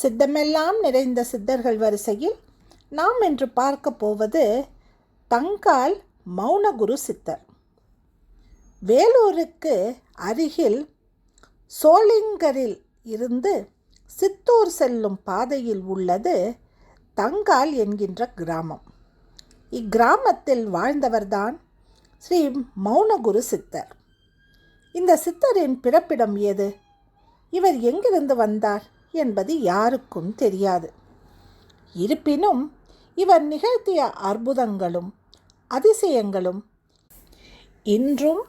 சித்தமெல்லாம் நிறைந்த சித்தர்கள் வரிசையில் நாம் இன்று பார்க்க போவது தங்கால் மௌனகுரு சித்தர். வேலூருக்கு அருகில் சோளிங்கரில் இருந்து சித்தூர் செல்லும் பாதையில் உள்ளது தங்கால் என்கின்ற கிராமம். இக்கிராமத்தில் வாழ்ந்தவர்தான் ஸ்ரீ மௌனகுரு சித்தர். இந்த சித்தரின் பிறப்பிடம் எது இவர் எங்கிருந்து வந்தார்? என்பது யாருக்கும் தெரியாது. இருப்பினும் இவர் நிகழ்த்திய அற்புதங்களும் அதிசயங்களும் இன்றும்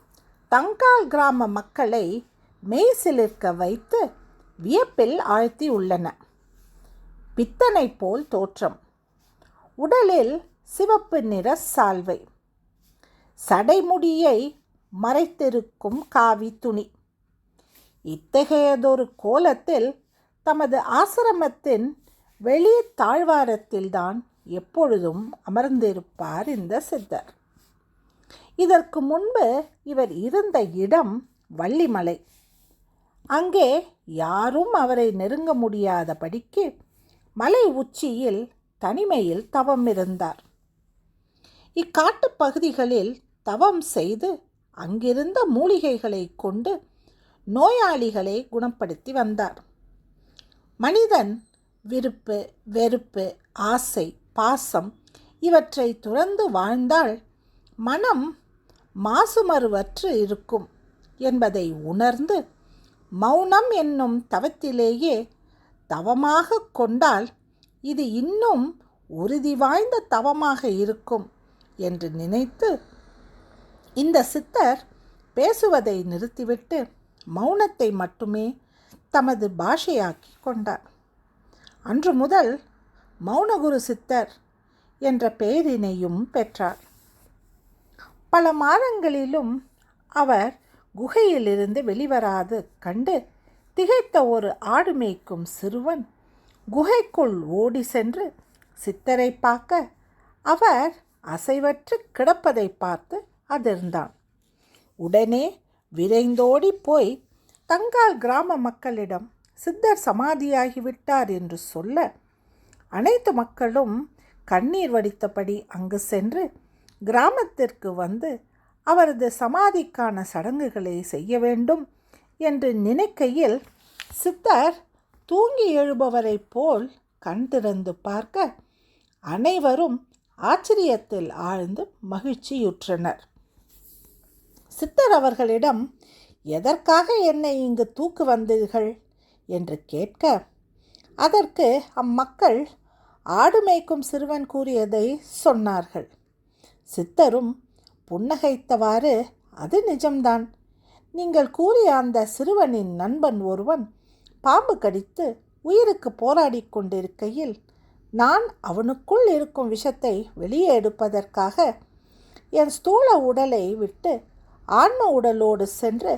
தங்கால் கிராம மக்களை மெய்சிலிர்க்க வைத்து வியப்பில் ஆழ்த்தி உள்ளன பித்தனை போல் தோற்றம். உடலில் சிவப்பு நிற சால்வை. சடைமுடியை மறைத்திருக்கும் காவி துணி. இத்தகையதொரு கோலத்தில் தமது ஆசிரமத்தின் வெளி தாழ்வாரத்தில்தான் எப்பொழுதும் அமர்ந்திருப்பார் இந்த சித்தர். இதற்கு முன்பு இவர் இருந்த இடம் வள்ளிமலை. அங்கே யாரும் அவரை நெருங்க முடியாதபடிக்கு மலை உச்சியில் தனிமையில் தவம் இருந்தார். இக்காட்டுப் பகுதிகளில் தவம் செய்து அங்கிருந்த மூலிகைகளை கொண்டு நோயாளிகளை குணப்படுத்தி வந்தார். மனிதன் விருப்பு வெறுப்பு ஆசை பாசம் இவற்றை துறந்து வாழ்ந்தால் மனம் மாசுமறுவற்று இருக்கும் என்பதை உணர்ந்து மௌனம் என்னும் தவத்திலேயே தவமாக கொண்டால் இது இன்னும் உறுதி வாய்ந்த தவமாக இருக்கும் என்று நினைத்து இந்த சித்தர் பேசுவதை நிறுத்திவிட்டு மௌனத்தை மட்டுமே தமது பாஷையாக்கி கொண்டார். அன்று முதல் மௌனகுரு சித்தர் என்ற பெயரினையும் பெற்றார். பல மாதங்களிலும் அவர் குகையிலிருந்து வெளிவராது கண்டு திகைத்த ஒரு ஆடு மேய்க்கும் சிறுவன் குகைக்குள் ஓடி சென்று சித்தரை பார்க்க அவர் அசைவற்று கிடப்பதை பார்த்து அதிர்ந்தான். உடனே விரைந்தோடி போய் தங்கால் கிராம மக்களிடம் சித்தர் சமாதியாகிவிட்டார் என்று சொல்ல அனைத்து மக்களும் கண்ணீர் வடித்தபடி அங்கு சென்று கிராமத்திற்கு வந்து அவரது சமாதிக்கான சடங்குகளை செய்ய வேண்டும் என்று நினைக்கையில் சித்தர் தூங்கி எழுபவரைப் போல் கண் திறந்து பார்க்க அனைவரும் ஆச்சரியத்தில் ஆழ்ந்து மகிழ்ச்சியுற்றனர். சித்தர் அவர்களிடம் எதற்காக என்னை இங்கு தூக்கு வந்தீர்கள்? என்று கேட்க அதற்கு அம்மக்கள் ஆடு மேய்க்கும் சிறுவன் கூறியதை சொன்னார்கள். சித்தரும் புன்னகைத்தவாறு அது நிஜம்தான். நீங்கள் கூறிய அந்த சிறுவனின் நண்பன் ஒருவன் பாம்பு கடித்து உயிருக்கு போராடி கொண்டிருக்கையில் நான் அவனுக்குள் இருக்கும் விஷத்தை வெளியே எடுப்பதற்காக என் ஸ்தூல உடலை விட்டு ஆன்ம உடலோடு சென்று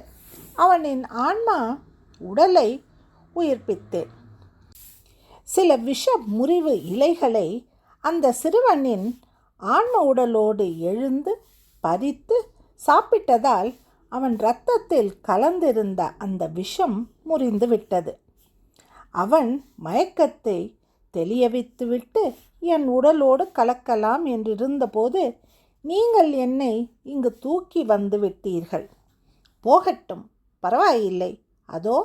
அவனின் ஆன்மா உடலை உயிர்ப்பித்தேன் சில விஷ முறிவு இலைகளை அந்த சிறுவனின் ஆன்ம உடலோடு எழுந்து பறித்து சாப்பிட்டதால் அவன் இரத்தத்தில் கலந்திருந்த அந்த விஷம் முறிந்து விட்டது. அவன் மயக்கத்தை தெளியவித்துவிட்டு என் உடலோடு கலக்கலாம் என்றிருந்தபோது நீங்கள் என்னை இங்கு தூக்கி வந்து விட்டீர்கள். போகட்டும். பரவாயில்லை. அதோ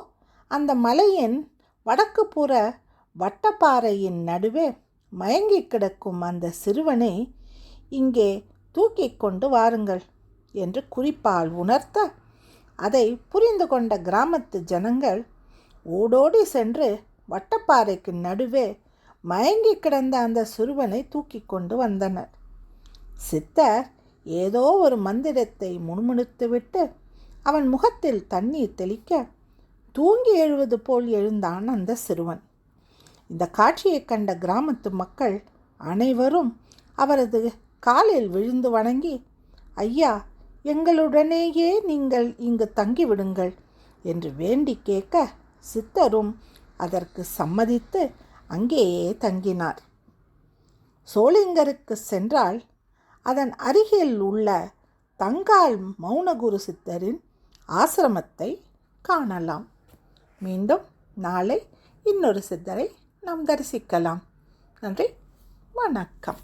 அந்த மலையின் வடக்கு புற வட்டப்பாறையின் நடுவே மயங்கி கிடக்கும் அந்த சிறுவனை இங்கே தூக்கி கொண்டு வாருங்கள் என்று குறிப்பால் உணர்த்த அதை புரிந்து கொண்ட கிராமத்து ஜனங்கள் ஓடோடி சென்று வட்டப்பாறைக்கு நடுவே மயங்கி கிடந்த அந்த சிறுவனை தூக்கி கொண்டு வந்தனர். சித்தர் ஏதோ ஒரு மந்திரத்தை முணுமுணுத்துவிட்டு அவன் முகத்தில் தண்ணீர் தெளிக்க தூங்கி எழுவது போல் எழுந்தான் அந்த சிறுவன். இந்த காட்சியை கண்ட கிராமத்து மக்கள் அனைவரும் அவரது காலில் விழுந்து வணங்கி ஐயா எங்களுடனேயே நீங்கள் இங்கு தங்கிவிடுங்கள் என்று வேண்டி கேட்க சித்தரும் அதற்கு சம்மதித்து அங்கேயே தங்கினார். சோளிங்கருக்கு சென்றால் அதன் அருகில் உள்ள தங்கால் மௌனகுரு சித்தரின் ஆசிரமத்தை காணலாம். மீண்டும் நாளை இன்னொரு சித்தரை நாம் தரிசிக்கலாம். நன்றி வணக்கம்.